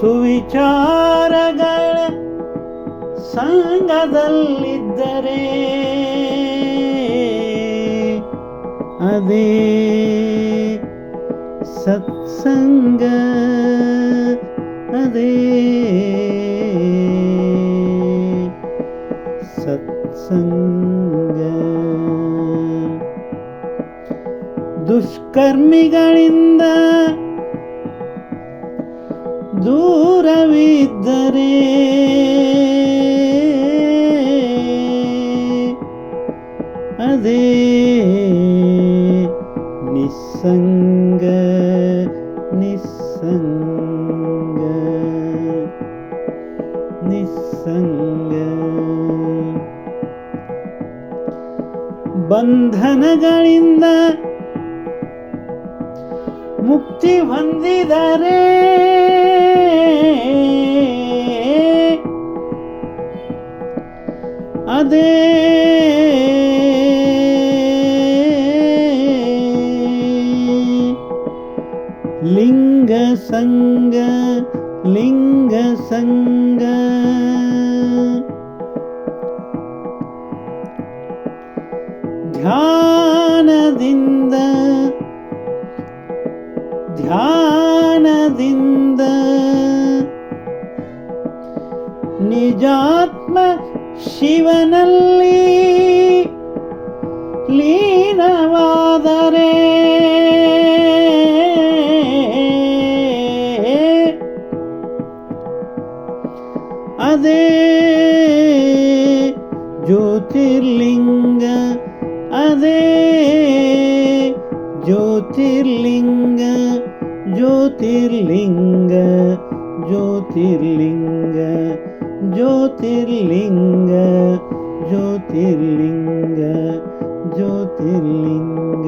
ಸುವಿಚಾರಗಳ ಸಂಘದಲ್ಲಿದ್ದರೆ ಅದೇ ಸತ್ಸಂಗ ಅದೇ ಸತ್ಸಂಗ. ದುಷ್ಕರ್ಮಿಗಳಿಂದ ದೂರವಿದ್ದರೆ ಅದೇ ನಿಸ್ಸಂಗ ನಿಸ್ಸಂಗ ನಿಸ್ಸಂಗ. ಬಂಧನಗಳಿಂದ ಮುಕ್ತಿ ಹೊಂದಿದರೆ ಅದೇ ಲಿಂಗ ಸಂಗ ಲಿಂಗ ಸಂಗ ಧ್ಯಾನದಿಂದ ಧ್ಯಾನದಿಂದ ನಿಜಾತ್ಮ ಶಿವನಲ್ಲಿ ಲೀನವಾದರೆ ಅದೇ ಜ್ಯೋತಿರ್ಲಿಂಗ ಅದೇ ಜ್ಯೋತಿರ್ಲಿಂಗ ಜ್ಯೋತಿರ್ಲಿಂಗ ಜ್ಯೋತಿರ್ಲಿಂಗ ಜ್ಯೋತಿರ್ಲಿಂಗ ಜ್ಯೋತಿರ್ಲಿಂಗ ಜ್ಯೋತಿರ್ಲಿಂಗ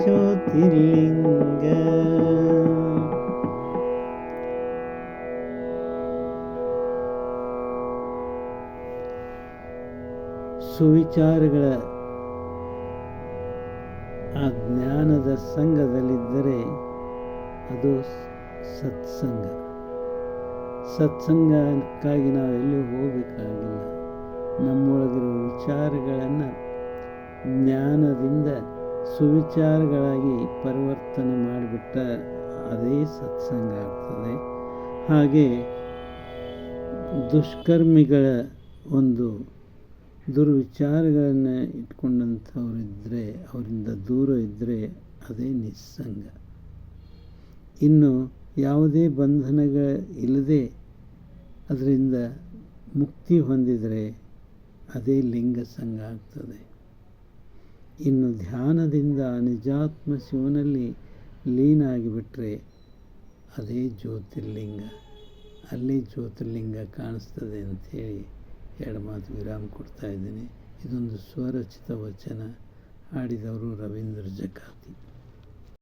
ಜ್ಯೋತಿರ್ಲಿಂಗ. ಸುವಿಚಾರಗಳ ಆ ಜ್ಞಾನದ ಸಂಘದಲ್ಲಿದ್ದರೆ ಅದು ಸತ್ಸಂಗ. ಸತ್ಸಂಗಕ್ಕಾಗಿ ನಾವು ಎಲ್ಲಿ ಹೋಗಬೇಕಾಗಿಲ್ಲ. ನಮ್ಮೊಳಗಿರುವ ವಿಚಾರಗಳನ್ನು ಜ್ಞಾನದಿಂದ ಸುವಿಚಾರಗಳಾಗಿ ಪರಿವರ್ತನೆ ಮಾಡಿಬಿಟ್ಟ ಅದೇ ಸತ್ಸಂಗ ಆಗ್ತದೆ. ಹಾಗೆ ದುಷ್ಕರ್ಮಿಗಳ ಒಂದು ದುರ್ವಿಚಾರಗಳನ್ನು ಇಟ್ಕೊಂಡಂಥವರಿದ್ದರೆ ಅವರಿಂದ ದೂರ ಇದ್ದರೆ ಅದೇ ನಿಸ್ಸಂಗ. ಇನ್ನು ಯಾವುದೇ ಬಂಧನಗಳ ಇಲ್ಲದೆ ಅದರಿಂದ ಮುಕ್ತಿ ಹೊಂದಿದರೆ ಅದೇ ಲಿಂಗ ಸಂಘ ಆಗ್ತದೆ. ಇನ್ನು ಧ್ಯಾನದಿಂದ ನಿಜಾತ್ಮ ಶಿವನಲ್ಲಿ ಲೀನ ಆಗಿಬಿಟ್ರೆ ಅದೇ ಜ್ಯೋತಿರ್ಲಿಂಗ. ಅಲ್ಲಿ ಜ್ಯೋತಿರ್ಲಿಂಗ ಕಾಣಿಸ್ತದೆ ಅಂಥೇಳಿ ಎರಡು ಮಾತು ವಿರಾಮ ಕೊಡ್ತಾ ಇದ್ದೀನಿ. ಇದೊಂದು ಸ್ವರಚಿತ ವಚನ. ಹಾಡಿದವರು ರವೀಂದ್ರ ಜಕಾತಿ.